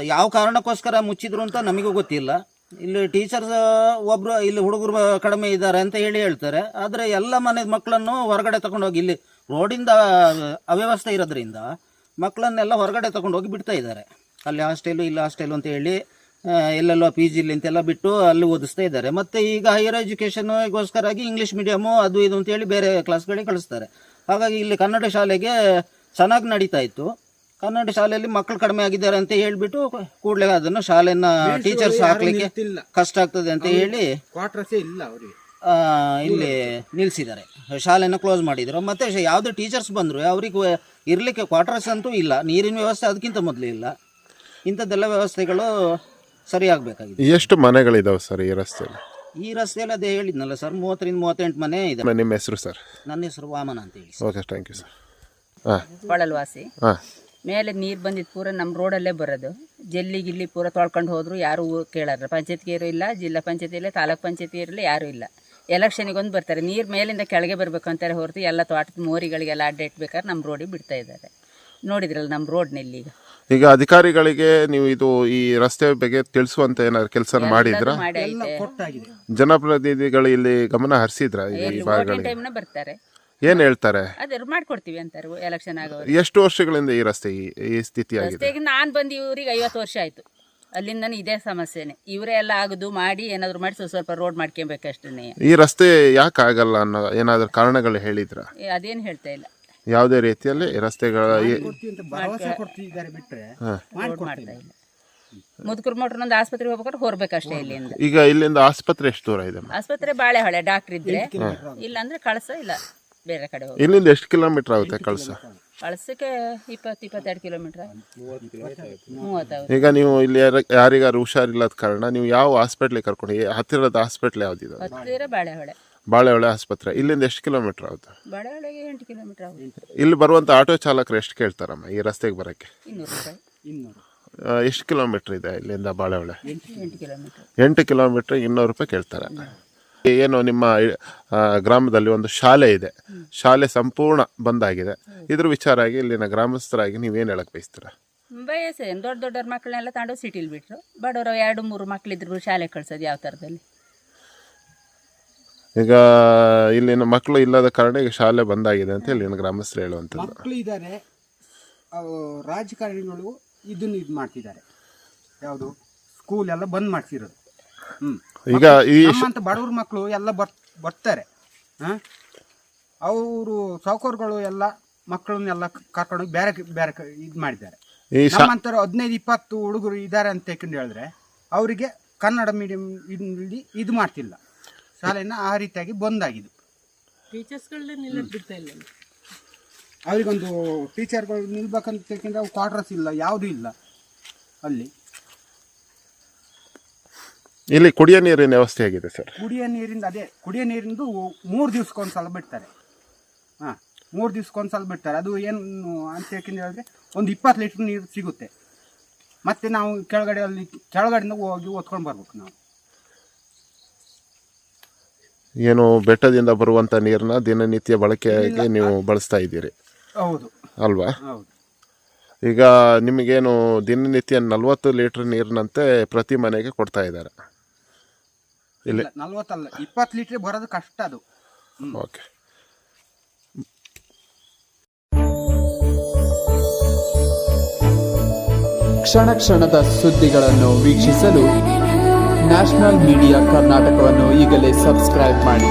ಯಾವ ಕಾರಣಕ್ಕೋಸ್ಕರ ಮುಚ್ಚಿದ್ರು ಅಂತ ನಮಗೂ ಗೊತ್ತಿಲ್ಲ. ಇಲ್ಲಿ ಟೀಚರ್ಸ್ ಒಬ್ರು ಇಲ್ಲಿ ಹುಡುಗರು ಕಡಿಮೆ ಇದ್ದಾರೆ ಅಂತ ಹೇಳಿ ಹೇಳ್ತಾರೆ. ಆದರೆ ಎಲ್ಲ ಮನೆ ಮಕ್ಕಳನ್ನು ಹೊರಗಡೆ ತಗೊಂಡೋಗಿ ಇಲ್ಲಿ ರೋಡಿಂದ ಅವ್ಯವಸ್ಥೆ ಇರೋದ್ರಿಂದ ಮಕ್ಕಳನ್ನೆಲ್ಲ ಹೊರಗಡೆ ತಗೊಂಡೋಗಿ ಬಿಡ್ತಾ ಇದ್ದಾರೆ. ಅಲ್ಲಿ ಹಾಸ್ಟೆಲು ಇಲ್ಲ ಹಾಸ್ಟೆಲು ಅಂತ ಹೇಳಿ ಎಲ್ಲೆಲ್ಲೋ ಪಿ ಜಿಲಿ ಅಂತೆಲ್ಲ ಬಿಟ್ಟು ಅಲ್ಲಿ ಓದಿಸ್ತಾ ಇದ್ದಾರೆ. ಮತ್ತು ಈಗ ಹೈಯರ್ ಎಜುಕೇಷನ್ಗೋಸ್ಕರಾಗಿ ಇಂಗ್ಲೀಷ್ ಮೀಡಿಯಮು ಅದು ಇದು ಅಂತೇಳಿ ಬೇರೆ ಕ್ಲಾಸ್ಗಳಿಗೆ ಕಳಿಸ್ತಾರೆ. ಹಾಗಾಗಿ ಇಲ್ಲಿ ಕನ್ನಡ ಶಾಲೆಗೆ ಚೆನ್ನಾಗಿ ನಡೀತಾ ಇತ್ತು. ಕನ್ನಡ ಶಾಲೆಯಲ್ಲಿ ಮಕ್ಕಳು ಕಡಿಮೆ ಆಗಿದ್ದಾರೆ ಅಂತ ಹೇಳಿಬಿಟ್ಟು ಕೂಡಲೇ ಅದನ್ನು ಶಾಲೆಯನ್ನು ಟೀಚರ್ಸ್ ಹಾಕ್ಲಿಕ್ಕೆ ಕಷ್ಟ ಆಗ್ತದೆ ಅಂತ ಹೇಳಿ ಕ್ವಾರ್ಟರ್ಸೇ ಇಲ್ಲ ಅವರಿಗೆ. ಇಲ್ಲಿ ನಿಲ್ಲಿಸಿದ್ದಾರೆ ಶಾಲೆಯನ್ನು ಕ್ಲೋಸ್ ಮಾಡಿದ್ರು. ಮತ್ತೆ ಯಾವುದೇ ಟೀಚರ್ಸ್ ಬಂದರು ಅವ್ರಿಗೆ ಇರಲಿಕ್ಕೆ ಕ್ವಾರ್ಟರ್ಸ್ ಅಂತೂ ಇಲ್ಲ. ನೀರಿನ ವ್ಯವಸ್ಥೆ ಅದಕ್ಕಿಂತ ಮೊದಲು ಇಲ್ಲ. ಇಂಥದ್ದೆಲ್ಲ ವ್ಯವಸ್ಥೆಗಳು ಸರಿಯಾಗಬೇಕಾಗಿದೆ. ಎಷ್ಟು ಮನೆಗಳಿದಾವೆ ಸರ್ ಈ ರಸ್ತೆಯಲ್ಲಿ? ಈ ರಸ್ತೆಯಲ್ಲಿ ಅದೇ ಹೇಳಿದ್ನಲ್ಲ ಸರ್ ಮೂವತ್ತರಿಂದ ಮೂವತ್ತೆಂಟು ಮನೆ ಇದೆ. ನಿಮ್ಮ ಹೆಸರು ಸರ್? ನನ್ನ ಹೆಸರು ವಾಮನ ಅಂತ ಹೇಳಿ ಓಕೆ ಥ್ಯಾಂಕ್ ಯು ಸರ್ ಕೊಳಲ್ವಾಸಿ ಹಾಂ. ಮೇಲೆ ನೀರು ಬಂದಿದ್ದು ಪೂರ ನಮ್ಮ ರೋಡಲ್ಲೇ ಬರೋದು. ಜಲ್ಲಿ ಗಿಲ್ಲಿ ಪೂರ ತೊಳ್ಕೊಂಡು ಹೋದ್ರು ಯಾರು ಕೇಳಾರ ಇರೋ ಇಲ್ಲ ಜಿಲ್ಲಾ ಪಂಚಾಯತಿ ಇಲ್ಲ ತಾಲೂಕ್ ಪಂಚಾಯತಿ ಇರಲಿ ಯಾರೂ ಇಲ್ಲ. ಎಲೆಕ್ಷನಿಗೊಂದು ಬರ್ತಾರೆ. ನೀರು ಮೇಲಿಂದ ಕೆಳಗೆ ಬರಬೇಕು ಅಂತಾರೆ ಹೊರತು ಎಲ್ಲ ತೋಟದ ಮೋರಿಗಳಿಗೆಲ್ಲ ಅಡ್ಡ ಇಟ್ಬೇಕಾದ್ರೆ ನಮ್ಮ ರೋಡಿಗೆ ಬಿಡ್ತಾ ಇದ್ದಾರೆ. ನೋಡಿದ್ರಲ್ಲ ನಮ್ಮ ರೋಡ್ನಲ್ಲಿ ಈಗ. ಈಗ ಅಧಿಕಾರಿಗಳಿಗೆ ನೀವು ಇದು ಈ ರಸ್ತೆ ಬಗ್ಗೆ ತಿಳಿಸುವಂತ ಏನಾದ್ರು ಕೆಲಸ ಮಾಡಿದ್ರ? ಜನಪ್ರತಿನಿಧಿಗಳು ಇಲ್ಲಿ ಗಮನ ಹರಿಸಿದ್ರ ಈ ಎಲ್ಲಿ ಓಟಿನ ಭಾಗಗಳಿಗೆ ಟೈಮ್ನ ಬರ್ತಾರೆ. ಏನ್ ಹೇಳ್ತಾರೆ? ಅದೇ ಮಾಡ್ಕೊಡ್ತೀವಿ ಅಂತಾರೆ ಎಲೆಕ್ಷನ್ ಆಗೋರು ಎಷ್ಟು ವರ್ಷಗಳಿಂದ ಈ ರಸ್ತೆ ಈ- ಈ ಸ್ಥಿತಿ ಆಗಿದೆ ರಸ್ತೆಗೆ ನಾನು ಬಂದು ಇವ್ರಿಗೆ ಐವತ್ತು ವರ್ಷ ಆಯಿತು. ಅಲ್ಲಿಂದ ಇದೇ ಸಮಸ್ಯೆನೆ. ಇವರೇ ಎಲ್ಲ ಆಗುದು ಮಾಡಿ ಏನಾದ್ರು ಮಾಡಿ ಸ್ವಲ್ಪ ಸ್ವಲ್ಪ ರೋಡ್ ಮಾಡ್ಕೊಬೇಕಷ್ಟೇ ಈ ರಸ್ತೆ ಯಾಕೆ ಆಗಲ್ಲ ಅನ್ನೋ ಏನಾದ್ರು ಕಾರಣಗಳು ಹೇಳಿದ್ರ? ಅದೇನು ಹೇಳ್ತಾ ಇಲ್ಲ. ಯಾವುದೇ ರೀತಿಯಲ್ಲಿ ರಸ್ತೆಗಳ ಒಂದು ಮಾಡ್ತಾ ಇಲ್ಲ. ಮುದುಕರು ಮೋಟ್ರನ್ನೊಂದು ಆಸ್ಪತ್ರೆಗೆ ಹೋಗ್ಬೇಕಾದ್ರೆ ಹೊರಬೇಕಷ್ಟೇ ಇಲ್ಲಿಂದ. ಈಗ ಇಲ್ಲಿಂದ ಆಸ್ಪತ್ರೆ ಎಷ್ಟು ದೂರ ಇದೆ ಆಸ್ಪತ್ರೆ ಬಾಳೆಹೊಳೆ ಡಾಕ್ಟರ್ ಇದ್ರೆ. ಇಲ್ಲ ಅಂದ್ರೆ ಕಳಸ ಇಲ್ಲ ಬೇರೆ ಕಡೆ ಹೋಗಿ ಇಲ್ಲಿಂದ ಎಷ್ಟು ಕಿಲೋಮೀಟರ್ ಆಗುತ್ತೆ ಕಳ್ಸ? ಕಳ್ಸಕ್ಕೆ ಇಪ್ಪತ್ತು ಇಪ್ಪತ್ತೆರಡು ಕಿಲೋಮೀಟರ್ ಮೂವತ್ತಾಗುತ್ತೆ ಈಗ ನೀವು ಇಲ್ಲಿ ಯಾರ- ಯಾರಿಗಾರು ಹುಷಾರಿಲ್ಲದ ಕಾರಣ ನೀವು ಯಾವ ಹಾಸ್ಪಿಟ್ಲಿಗೆ ಕರ್ಕೊಂಡು ಈ ಹತ್ತಿರದ ಹಾಸ್ಪಿಟ್ಲ್ ಯಾವ್ದಿದೆ ಹತ್ತಿರ ಬಾಳೆಹೊಳೆ. ಬಾಳೆಹೊಳೆ ಆಸ್ಪತ್ರೆ. ಇಲ್ಲಿಂದ ಎಷ್ಟು ಕಿಲೋಮೀಟರ್ ಆಗುತ್ತೆ? ಬಾಳೆಹೊಳೆಗೆ ಎಂಟು ಕಿಲೋಮೀಟರ್ ಆಗುತ್ತೆ. ಇಲ್ಲಿ ಬರುವಂತ ಆಟೋ ಚಾಲಕರು ಎಷ್ಟು ಕೇಳ್ತಾರಮ್ಮ ಈ ರಸ್ತೆಗೆ ಬರಕ್ಕೆ? ಇನ್ನೂರು ರೂಪಾಯಿ. ಇನ್ನೂರು. ಆ, ಎಷ್ಟು ಕಿಲೋಮೀಟರ್ ಇದೆ ಇಲ್ಲಿಂದ ಬಾಳೆಹೊಳೆ? ಎಂಟು ಕಿಲೋಮೀಟರ್ ಎಂಟು ಕಿಲೋಮೀಟರ್ ಇನ್ನೂರು ರೂಪಾಯಿ ಕೇಳ್ತಾರೆ. ಏನು ನಿಮ್ಮ ಗ್ರಾಮದಲ್ಲಿ ಒಂದು ಶಾಲೆ ಇದೆ. ಶಾಲೆ ಸಂಪೂರ್ಣ ಬಂದಾಗಿದೆ. ಇದ್ರ ವಿಚಾರ ಆಗಿ ಇಲ್ಲಿನ ಗ್ರಾಮಸ್ಥರಾಗಿ ನೀವೇನು ಹೇಳಕ್ ಬಯಸ್ತೀರಾ? ಬಯಸೆ ದೊಡ್ಡ ದೊಡ್ಡ ಮಕ್ಕಳನ್ನೆಲ್ಲ ತಗೊಂಡು ಸಿಟಿಲಿ ಬಿಟ್ರು. ಬಡವರು ಎರಡು ಮೂರು ಮಕ್ಕಳಿದ್ರು ಶಾಲೆ ಕಳ್ಸೋದು ಯಾವ ಥರದಲ್ಲಿ? ಈಗ ಇಲ್ಲಿನ ಮಕ್ಕಳು ಇಲ್ಲದ ಕಾರಣ ಈಗ ಶಾಲೆ ಬಂದಾಗಿದೆ ಅಂತ ಇಲ್ಲಿನ ಗ್ರಾಮಸ್ಥರು ಹೇಳುವಂಥದ್ದು. ಮಕ್ಕಳು ಇದ್ದಾರೆ ರಾಜಕಾರಣಿಗಳು ಇದನ್ನು ಇದು ಮಾಡ್ತಿದ್ದಾರೆ. ಯಾವುದು? ಸ್ಕೂಲ್ ಎಲ್ಲ ಬಂದ್ ಮಾಡ್ಸಿರೋದು. ಹ್ಮ್ ಈಗ ಈ ನಮ್ಮಂತ ಬಡವ್ರ ಮಕ್ಕಳು ಎಲ್ಲ ಬರ್ ಬರ್ತಾರೆ ಅವರು ಸೌಕರ್ಗಳು ಎಲ್ಲ ಮಕ್ಕಳನ್ನೆಲ್ಲ ಕರ್ಕೊಂಡೋಗಿ ಬೇರೆ ಬೇರೆ ಇದು ಮಾಡಿದ್ದಾರೆ. ನಮ್ಮಂತರ ಹದಿನೈದು ಇಪ್ಪತ್ತು ಹುಡುಗರು ಇದ್ದಾರೆ ಅಂತ ತಕೊಂಡು ಹೇಳಿದ್ರೆ ಅವರಿಗೆ ಕನ್ನಡ ಮೀಡಿಯಂ ಇಲ್ಲಿ ಇದು ಮಾಡ್ತಿಲ್ಲ. ಶಾಲೆನ ಆ ರೀತಿಯಾಗಿ ಬಂದಾಗಿದೆ. ಅವರಿಗೊಂದು ಟೀಚರ್ಗಳು ನಿಲ್ಬೇಕಂತ ಅವು ಕ್ವಾರ್ಟರ್ಸ್ ಇಲ್ಲ ಯಾವುದೂ ಇಲ್ಲ ಅಲ್ಲಿ. ಇಲ್ಲಿ ಕುಡಿಯೋ ನೀರಿನ ವ್ಯವಸ್ಥೆ ಆಗಿದೆ ಸರ್? ಕುಡಿಯೋ ನೀರಿಂದ ಅದೇ ಕುಡಿಯೋ ನೀರಿಂದು ಮೂರು ದಿವ್ಸಕ್ಕೊಂದ್ಸಲ ಬಿಡ್ತಾರೆ. ಹಾಂ ಮೂರು ದಿವ್ಸಕ್ಕೊಂದ್ಸಲ ಬಿಡ್ತಾರೆ. ಅದು ಏನು ಅಂತ ಯಾಕೆಂದ್ರೆ ಹೇಳಿದ್ರೆ ಒಂದು ಇಪ್ಪತ್ತು ಲೀಟ್ರ್ ನೀರು ಸಿಗುತ್ತೆ. ಮತ್ತೆ ನಾವು ಕೆಳಗಡೆ ಅಲ್ಲಿ ಕೆಳಗಡೆಯಿಂದ ಹೋಗಿ ಓದ್ಕೊಂಡು ಬರ್ಬೇಕು ನಾವು. ಏನು ಬೆಟ್ಟದಿಂದ ಬರುವಂತ ನೀರನ್ನ ದಿನನಿತ್ಯ ಬಳಕೆಯಾಗಿ ನೀವು ಬಳಸ್ತಾ ಇದ್ದೀರಿ? ಹೌದು. ಅಲ್ವಾ? ಹೌದು. ಈಗ ನಿಮಗೇನು ದಿನನಿತ್ಯ ನಲ್ವತ್ತು ಲೀಟರ್ ನೀರಿನಂತೆ ಪ್ರತಿ ಮನೆಗೆ ಕೊಡ್ತಾ ಇದ್ದಾರೆ? ಇಲ್ಲ. ನಲ್ವತ್ತಲ್ಲ ಇಪ್ಪತ್ತು ಲೀಟ್ರ್ ಬರೋದು ಕಷ್ಟ ಅದು. ಓಕೆ. ಕ್ಷಣ ಕ್ಷಣದ ಸುದ್ದಿಗಳನ್ನು ವೀಕ್ಷಿಸಲು ನ್ಯಾಷನಲ್ ಮೀಡಿಯಾ ಕರ್ನಾಟಕವನ್ನು ಈಗಲೇ ಸಬ್ಸ್ಕ್ರೈಬ್ ಮಾಡಿ.